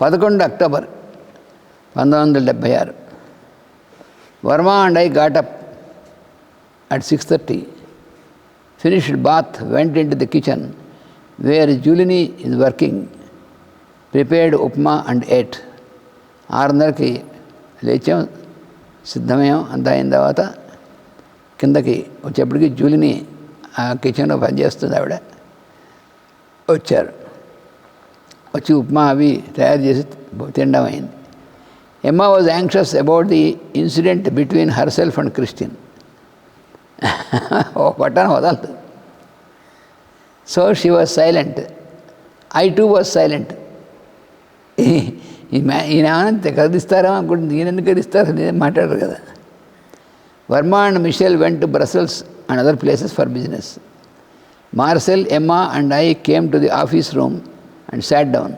పదకొండు అక్టోబర్ పంతొమ్మిది వందల డెబ్భై ఆరు. Varma and I got up at six thirty. Finished bath went into the kitchen where Julini is working. Prepared upma and eight. ఆరున్నరకి లేచాం సిద్ధమయ్యాం. అంతా అయిన తర్వాత కిందకి వచ్చేప్పటికి జూలిని ఆ కిచెన్లో పనిచేస్తుంది ఆవిడ. వచ్చారు. వచ్చి ఉప్మా అవి తయారు చేసి తినడం అయింది. Emma was anxious about the incident between herself and Christian ఓ పట్టాను వదలదు. So she was silent I too was silent ఈ మ్యా ఈయన ఏమైనా అనుకుంటుంది. ఈయన ఎందుకు కదిస్తారు? నేను మాట్లాడరు కదా. Varma and Michelle went to Brussels and other places for business Marcel Emma and I came to the office room and sat down.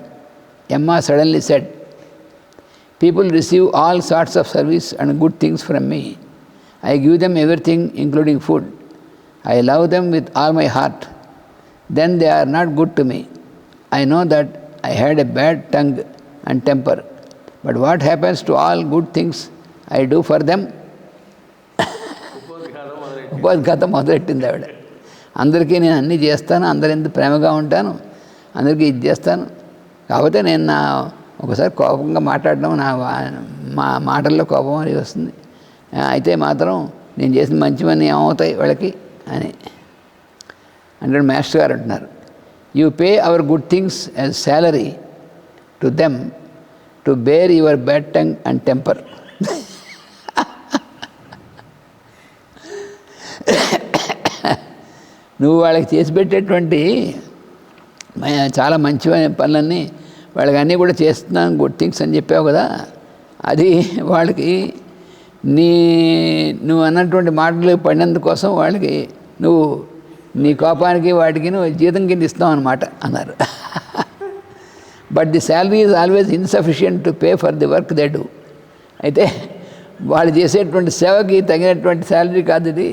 Emma suddenly said, People receive all sorts of service and good things from me. I give them everything, including food. I love them with all my heart. Then they are not good to me. I know that I had a bad tongue and temper. But what happens to all good things I do for them? ఉపోద్ఘాతం మొదలెట్టింది ఆవిడ అందరికీ నేను అన్నీ చేస్తాను అందరి ఎందుకు ప్రేమగా ఉంటాను అందరికీ ఇది చేస్తాను. కాకపోతే నేను నా ఒకసారి కోపంగా మాట్లాడడం నా మా మాటల్లో కోపం అనేది వస్తుంది. అయితే మాత్రం నేను చేసిన మంచివన్నీ ఏమవుతాయి వాళ్ళకి అని. అంటే మాస్టర్ గారు అంటున్నారు. You pay our good things as salary to them to bear your bad tongue and temper నువ్వు వాళ్ళకి చేసి పెట్టేటువంటి చాలా మంచి పనులన్నీ వాళ్ళకి అన్నీ కూడా చేస్తున్నాను గుడ్ థింగ్స్ అని చెప్పావు కదా. అది వాళ్ళకి నీ నువ్వు అన్నటువంటి మాటలు పడినందుకోసం వాళ్ళకి నువ్వు నీ కోపానికి వాటికి నువ్వు జీతం కింద ఇస్తావు అనమాట అన్నారు. But the salary is always insufficient to pay for the work they do అయితే వాళ్ళు చేసేటువంటి సేవకి తగినటువంటి శాలరీ కాదు ఇది.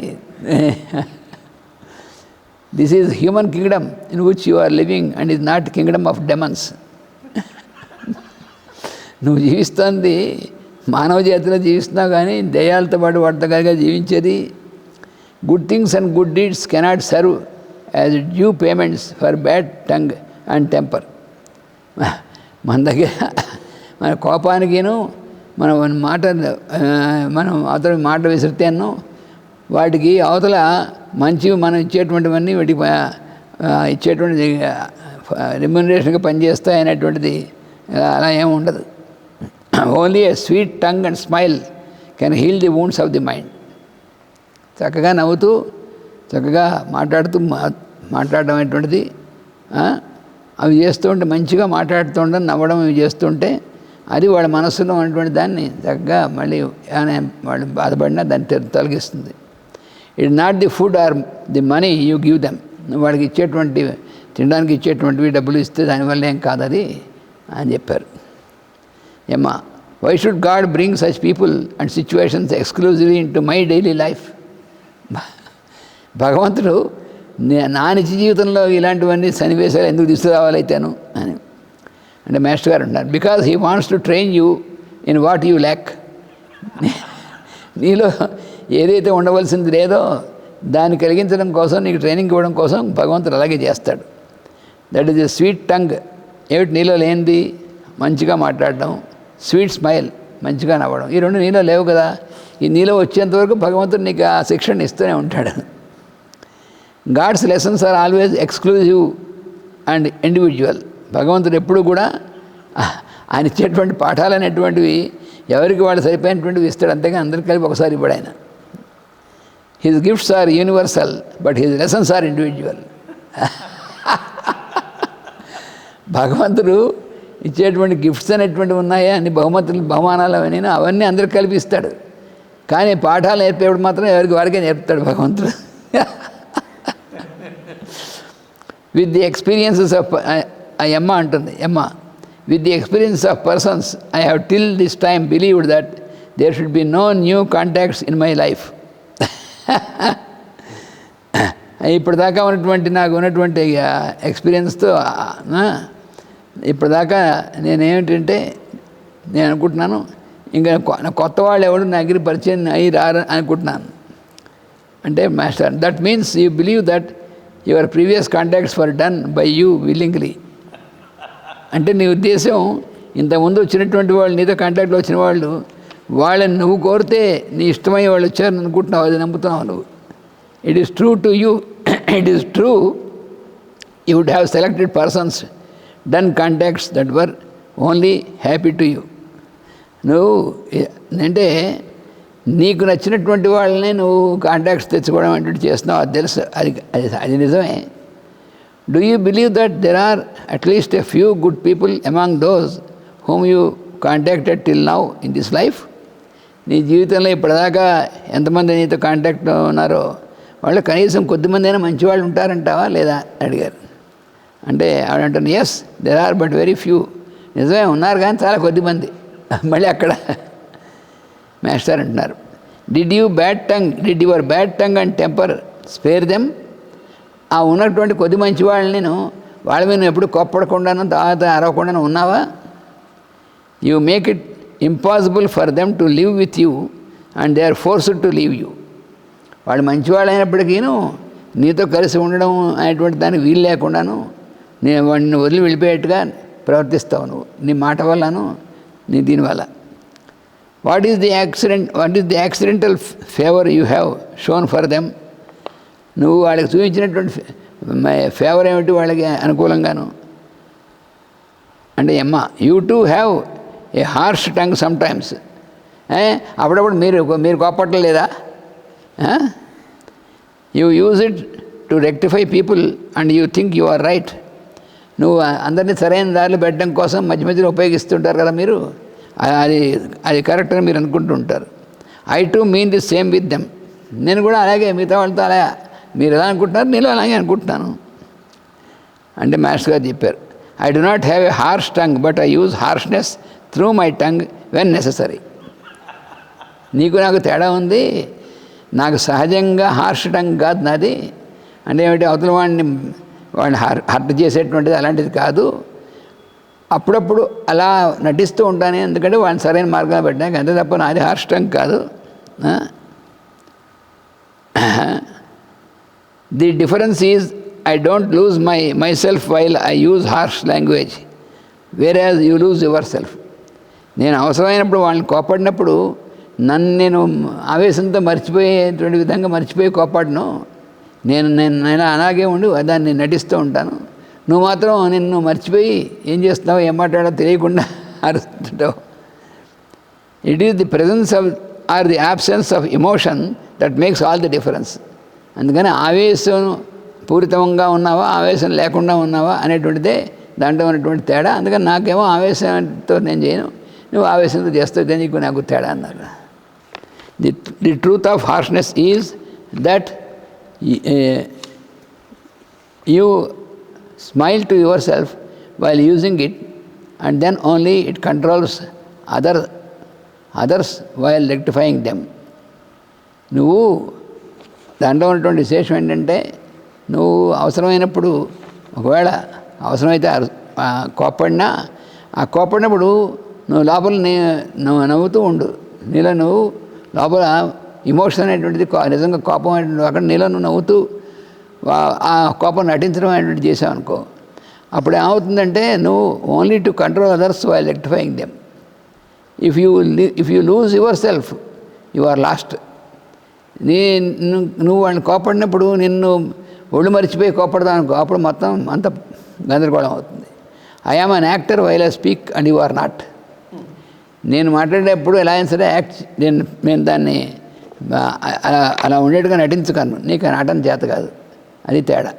This is human kingdom in which you are living and is not kingdom of demons నువ్వు జీవిస్తుంది మానవ జాతిలో జీవిస్తున్నావు కానీ దయాలతో పాటు వాటితో జీవించేది. Good things and good deeds cannot serve as due payments for bad tongue and temper మన దగ్గర మన కోపానికిను మనం మాట మనం అతని మాట విసిరితేను వాటికి అవతల మంచివి మనం ఇచ్చేటువంటివన్నీ వాటికి ఇచ్చేటువంటి రిమ్యునరేషన్గా పనిచేస్తాయి అనేటువంటిది అలా ఏమి ఉండదు. Only a sweet tongue and smile can heal the wounds of the mind చక్కగా నవ్వుతూ చక్కగా మాట్లాడుతూ మాట్లాడడం అనేటువంటిది అవి చేస్తుంటే మంచిగా మాట్లాడుతుంటే నవ్వడం ఇవి చేస్తుంటే అది వాళ్ళ మనసులో ఉన్నటువంటి దాన్ని చక్కగా మళ్ళీ వాళ్ళు బాధపడినా దాన్ని తొలగిస్తుంది. It not the food or the money you give them వాడికి ఇచ్చేటువంటి తినడానికి ఇచ్చేటువంటివి డబ్బులు ఇస్తే దానివల్ల ఏం కాదు అది అని చెప్పారు. Emma why should God bring such people and situations exclusively in to my daily life భగవంతుడు నా నిజ జీవితంలో ఇలాంటివన్నీ సన్నివేశాలు ఎందుకు తీసుకురావాలైతాను అని. అంటే మాస్టర్ గారు అంటారు because he wants to train you in what you lack నీలో ఏదైతే ఉండవలసింది లేదో దాన్ని కలిగించడం కోసం నీకు ట్రైనింగ్ ఇవ్వడం కోసం భగవంతుడు అలాగే చేస్తాడు. That is a sweet tongue ఏమిటి నీలో లేనిది? మంచిగా మాట్లాడడం. స్వీట్ స్మైల్ మంచిగా నవ్వడం. ఈ రెండు నీలో లేవు కదా. ఈ నీలో వచ్చేంతవరకు భగవంతుడు నీకు ఆ శిక్షణ ఇస్తూనే ఉంటాడు. God's lessons are always exclusive and individual భగవంతుడు ఎప్పుడు కూడా ఆయన ఇచ్చేటువంటి పాఠాలు అనేటువంటివి ఎవరికి వాళ్ళు సరిపోయినటువంటివి ఇస్తాడు. అంతేగా అందరికి కలిపి ఒకసారి ఇవ్వడు ఆయన. His gifts are universal but his lessons are individual భగవంతుడు ఇచ్చేటువంటి గిఫ్ట్స్ అనేటువంటివి ఉన్నాయా? అన్ని బహుమతులు బహుమానాలు అవన్నీ అవన్నీ అందరికి కల్పిస్తాడు. కానీ పాఠాలు నేర్పేప్పుడు మాత్రం ఎవరికి వారికే నేర్పుతాడు భగవంతుడు. With the experiences of Emma అంటుంది Emma with the experience of persons I have till this time believed that there should be no new contacts in my life ఇప్పటిదాకా ఉన్నటువంటి నాకు ఉన్నటువంటి ఎక్స్పీరియన్స్తో ఇప్పటిదాకా నేనేమిటంటే నేను అనుకుంటున్నాను ఇంకా కొత్త వాళ్ళు ఎవడు నా దగ్గర పరిచయం అయ్యి రారు అనుకుంటున్నాను. అంటే master that means you believe that your previous contacts for done by you willingly అంటే నీ ఉద్దేశం ఇంతకుముందు వచ్చినటువంటి వాళ్ళు నీతో కాంటాక్ట్లో వచ్చిన వాళ్ళు వాళ్ళని నువ్వు కోరితే నీ ఇష్టమై వాళ్ళు వచ్చారని అనుకుంటున్నావు అది నమ్ముతున్నావు నువ్వు. It is true to you it is true you would have selected persons done contacts that were only happy to you నువ్వు అంటే నీకు నచ్చినటువంటి వాళ్ళని నువ్వు కాంటాక్ట్స్ తెచ్చుకోవడం అంటే చేస్తున్నావు అది తెలుసు అది అది అది నిజమే. Do you believe that there are at least a few good people among those whom you contacted till now in this life నీ జీవితంలో ఇప్పటిదాకా ఎంతమంది నీతో కాంటాక్ట్ ఉన్నారో వాళ్ళు కనీసం కొద్దిమంది అయినా మంచి వాళ్ళు ఉంటారంటావా లేదా అడిగారు. అంటే ఆవిడంటాను yes there are but very few నిజమే ఉన్నారు కానీ చాలా కొద్దిమంది. మళ్ళీ అక్కడ మాస్టర్ అంటున్నారు did you bad tongue did your bad tongue and temper spare them ఆ ఉన్నటువంటి కొద్ది మంచి వాళ్ళని నేను వాళ్ళ మీద ఎప్పుడు కొప్పడకుండాను తర్వాత అరవకుండాను ఉన్నావా? You make it impossible for them to live with you and they are forced to leave you వాళ్ళు మంచివాళ్ళు అయినప్పటికీను నీతో కలిసి ఉండడం అనేటువంటి దానికి వీలు లేకుండాను నేను వాడిని వదిలి వెళ్ళిపోయేట్టుగా ప్రవర్తిస్తావు నువ్వు. నీ మాట వల్లను నీ దీనివల్ల what is the accident what is the accidental favour you have shown for them నువ్వు వాళ్ళకి చూపించినటువంటి ఫేవర్ ఏమిటి వాళ్ళకి అనుకూలంగాను? అంటే అమ్మ you to have a harsh tongue sometimes. అప్పుడప్పుడు మీరు మీరు కోపట్టలేదా you use it to rectify people and you think you are right. నువ్వు అందరినీ సరైన దారిలో పెట్టడం కోసం మధ్య మధ్యలో ఉపయోగిస్తుంటారు కదా మీరు? అది అది కరెక్ట్ అని మీరు అనుకుంటూ ఉంటారు I to mean the same with them. నేను కూడా అలాగే మిగతా వాళ్ళతో అలా మీరు ఎలా అనుకుంటున్నారు? నేను అలాగే అనుకుంటున్నాను. అంటే మాస్టర్ గారు చెప్పారు I do not have a harsh tongue but I use harshness through my tongue when necessary నీకు నాకు తేడా ఉంది. నాకు సహజంగా హార్ష్ టంగ్ కాదు నాది. అంటే ఏమిటి? అవతల వాడిని వాడిని హర్ హర్ట్ చేసేటువంటిది అలాంటిది కాదు. అప్పుడప్పుడు అలా నటిస్తూ ఉంటాను. ఎందుకంటే వాడిని సరైన మార్గంలో పెట్టడానికి అంతే తప్ప నాది హార్ష్ టంగ్ కాదు. The difference is I don't lose my my self while I use harsh language వేరే యూ లూజ్ యువర్ సెల్ఫ్ నేను అవసరమైనప్పుడు వాళ్ళని కోపడినప్పుడు నన్ను నేను ఆవేశంతో మర్చిపోయేటువంటి విధంగా మర్చిపోయి కోపాడను. నేను నేను నేను అలాగే ఉండి దాన్ని నటిస్తూ ఉంటాను. నువ్వు మాత్రం నిన్ను మర్చిపోయి ఏం చేస్తున్నావు ఏం మాట్లాడో తెలియకుండా అరుస్తుంటావు. It is the presence of or the absence of emotion that makes all the difference అందుకని ఆవేశం పూరితంగా ఉన్నావా ఆవేశం లేకుండా ఉన్నావా అనేటువంటిదే దాంట్లో ఉన్నటువంటి తేడా. అందుకని నాకేమో ఆవేశంతో నేను చేయను. నువ్వు ఆవేశంతో చేస్తే నీకు నాకు తేడా అన్నారు. The the truth of harshness is that you smile to your self while using it and then only it controls other others while rectifying them నువ్వు దాంట్లో ఉన్నటువంటి విశేషం ఏంటంటే నువ్వు అవసరమైనప్పుడు ఒకవేళ అవసరమైతే కోపడినా ఆ కోపడినప్పుడు నువ్వు లోపల నే నువ్వు నవ్వుతూ ఉండు. నీలో నువ్వు లోపల ఇమోషన్ అనేటువంటిది కో- నిజంగా కోపం అనేటువంటి అక్కడ నీలో నువ్వు నవ్వుతూ ఆ- కోపం నటించడం అనేటువంటి చేసావు అనుకో అప్పుడు ఏమవుతుందంటే నువ్వు only to control others while rectifying them if you if you lose your self you are lost నీ ను- నువ్వు వాళ్ళని కోపడినప్పుడు నిన్ను ఒళ్ళు మరిచిపోయి కోపడదా అనుకో అప్పుడు మొత్తం అంత గందరగోళం అవుతుంది. I am an actor while I speak and you are not నేను మాట్లాడేటప్పుడు ఎలా అయినా సరే యాక్ట్ నేను నేను దాన్ని అలా అలా ఉండేట్టుగా నటించగలను. నీకు నటన చేత కాదు. అది తేడా.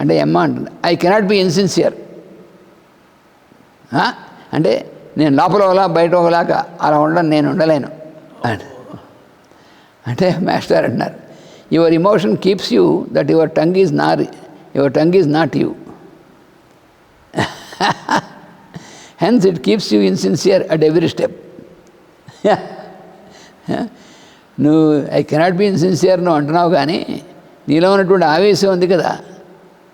అంటే ఎమ్మ అంటుంది ఐ కెనాట్ బి ఇన్సిన్సియర్ అంటే నేను లోపల ఒకలా బయట ఒకలాగా అలా ఉండడం నేను ఉండలేను. అంటే. మాస్టర్ అంటున్నారు your emotion keeps you that your tongue is nor your tongue is not you hence it keeps you insincere at every step నువ్వు ఐ కెనాట్ బి ఇన్సిన్సియర్ నువ్వు అంటున్నావు కానీ నీలో ఉన్నటువంటి ఆవేశం ఉంది కదా.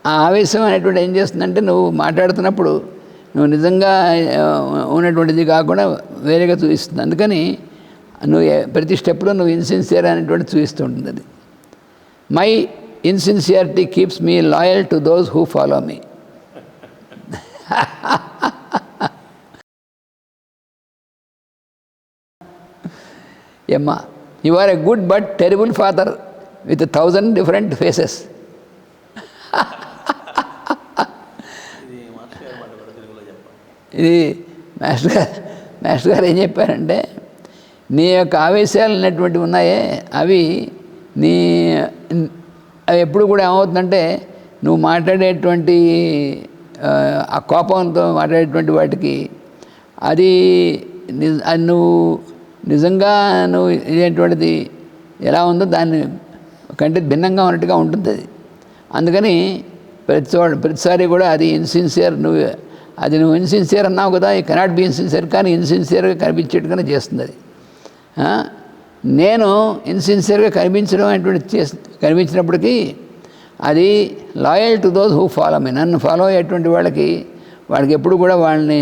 ఆ ఆవేశం అనేటువంటి ఏం చేస్తుందంటే నువ్వు మాట్లాడుతున్నప్పుడు నువ్వు నిజంగా ఉన్నటువంటిది కాకుండా వేరేగా చూపిస్తుంది. అందుకని నువ్వు ప్రతి స్టెప్లో నువ్వు ఇన్సిన్సియర్ అనేటువంటి చూపిస్తూ ఉంటుంది అది. My insincerity keeps me loyal to those who follow me Emma you are a good but terrible father with thousand different faces ఇది మాస్టర్ గారి మాస్టర్ గారు ఏం చెప్పారంటే నీ యొక్క ఆవేశాలు అనేటువంటివి ఉన్నాయే అవి నీ అవి ఎప్పుడు కూడా ఏమవుతుందంటే నువ్వు మాట్లాడేటువంటి ఆ, కోపంతో మాట్లాడేటువంటి వాటికి అది అది నువ్వు నిజంగా నువ్వు ఇదేటువంటిది ఎలా ఉందో దాన్ని కంటే భిన్నంగా ఉన్నట్టుగా ఉంటుంది అది. అందుకని ప్రతి చోట ప్రతిసారి కూడా అది ఇన్సిన్సియర్ నువ్వు అది నువ్వు ఇన్సిన్సియర్ అన్నావు కదా ఈ కెనాట్ బి ఇన్సిన్సియర్ కానీ ఇన్సిన్సియర్గా కనిపించేట్టుగానే చేస్తుంది అది. నేను ఇన్సిన్సియర్గా కనిపించడం అటువంటి చేసి కనిపించినప్పటికీ అది loyal to those who follow me. నన్ను ఫాలో అయ్యేటువంటి వాళ్ళకి వాళ్ళకి ఎప్పుడు కూడా వాళ్ళని